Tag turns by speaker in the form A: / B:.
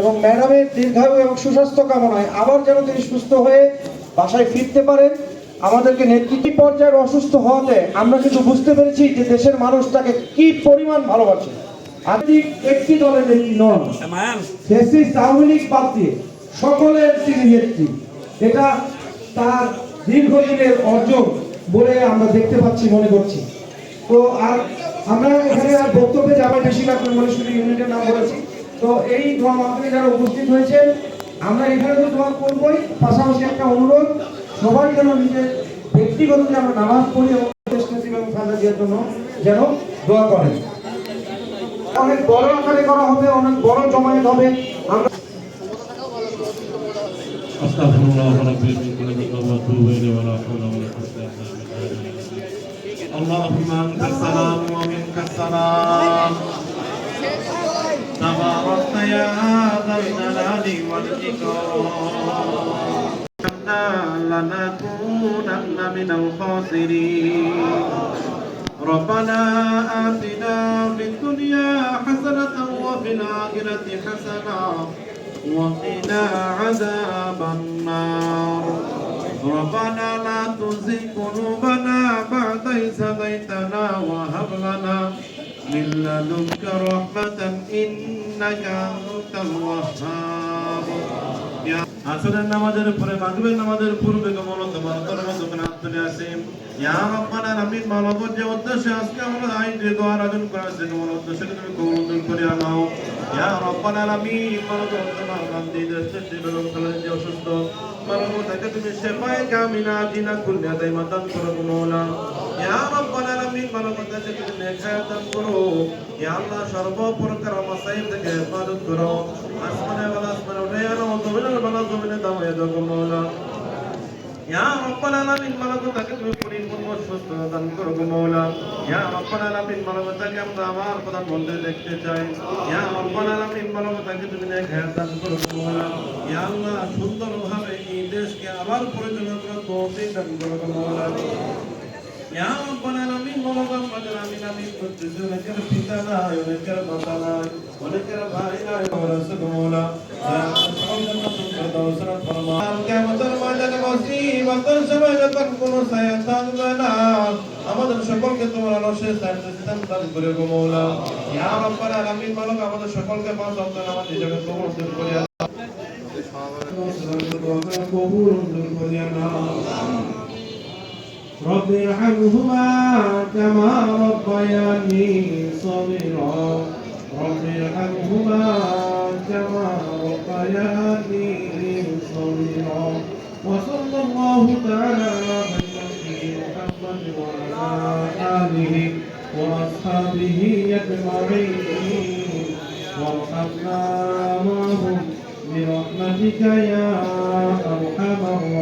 A: এবং ম্যাডামের দীর্ঘায়ু এবং সুস্বাস্থ্য কামনায় আবার যেন তিনি সুস্থ হয়ে বাসায় ফিরতে পারেন। আমাদেরকে নেতৃত্ব পর্যায়ের অসুস্থ হওয়াতে আমরা কিন্তু বুঝতে পেরেছি যে দেশের মানুষ তাকে কি পরিমাণ ভালোবাসে। আপনি একটি দলের নেত্রী নন। ফেসিস্ট আওয়ামী লীগ বাদ দিয়ে সকলের তিনি নেত্রী। এটা তার দীর্ঘদিনের অর্জন বলে আমরা দেখতে পাচ্ছি মনে করছি। তো আর আমরা এখানে আর বক্তব্যে যাব বেশিরভাগ মনে শুধু ইউনিটের নাম বলেছি। তো এই দোয়া মাধ্যমে যারা উপস্থিত হয়েছেন আমরা এখানে তো দোয়া করবোই পাশাপাশি একটা অনুরোধ সবাই যেন নিজের ব্যক্তিগত যে আমরা নামাজ পড়ি এবং দেশ নেত্রী এবং খালেদা জিয়ার জন্য যেন দোয়া করেন অনেক বড় আকারে করা হবে অনেক বড় জমায়েত হবে আমরা
B: أستغفر الله ربي من كل ذنب وأتوب إليه ولا حول ولا قوة إلا بالله اللهم أنت السلام ومنك السلام تباركت يا ذا الجلال والإكرام لنكونن من الخاسرين ربنا آتنا في الدنيا حسنة وفي الآخرة حسنة وقنا عذاب النار ربنا لا تزغ قلوبنا بعد لدنك رحمة إنك أنت الوهاب. আসরের নামাজের পরে মাগরিবের নামাজের পূর্বে কমল তোমার তরফ দোকান তুলে আসে। ইয়া রব্বানা আলামিন মানবত যে উদ্দেশ্যে আজকে আমরা আইন যে দোয়া আয়োজন করা হয়েছে, কমল উদ্দেশ্যে তুমি কবুল করে নাও। ইয়া রব্বানা আলামিন মানবত তোমার গান্ধী দেশের যে বেগম যে অসুস্থ। মানবত তাকে তুমি শেফায়ে কামিনা দান তুমি নেখায়াত দান করো। ইয়া আল্লাহ সর্বপ্রকার মাসাইব থেকে হেফাজত করো। আসমানে দেখতে চাই। ইয়া রব্বাল আলামিন মানবত তাকে তুমি ইয়া সুন্দরভাবে দেশকে আবার পরিচালনা ইয়া রব্বাল আলামিন অনেকের পিতা অনেকের ভাই নাই মুসিবতের সময় যখন কোনো ছায়া থাকবে না আমাদের সকলকে তোমার আলোসে সার্জিস্তান দান করে গো মৌলা ইয়া রব্বাল আলামিন মালিক আমাদের সকলকে পাঁচ ওয়াক্ত নামাজ হিসেবে কবুল করে কবুল করে رب ارحمهما كما ربياني صغيرا رب ارحمهما كما ربياني صغيرا وصلى الله تعالى على نبينا محمد وعلى آله وأصحابه أجمعين وارحمنا معهم برحمتك يا أرحم الراحمين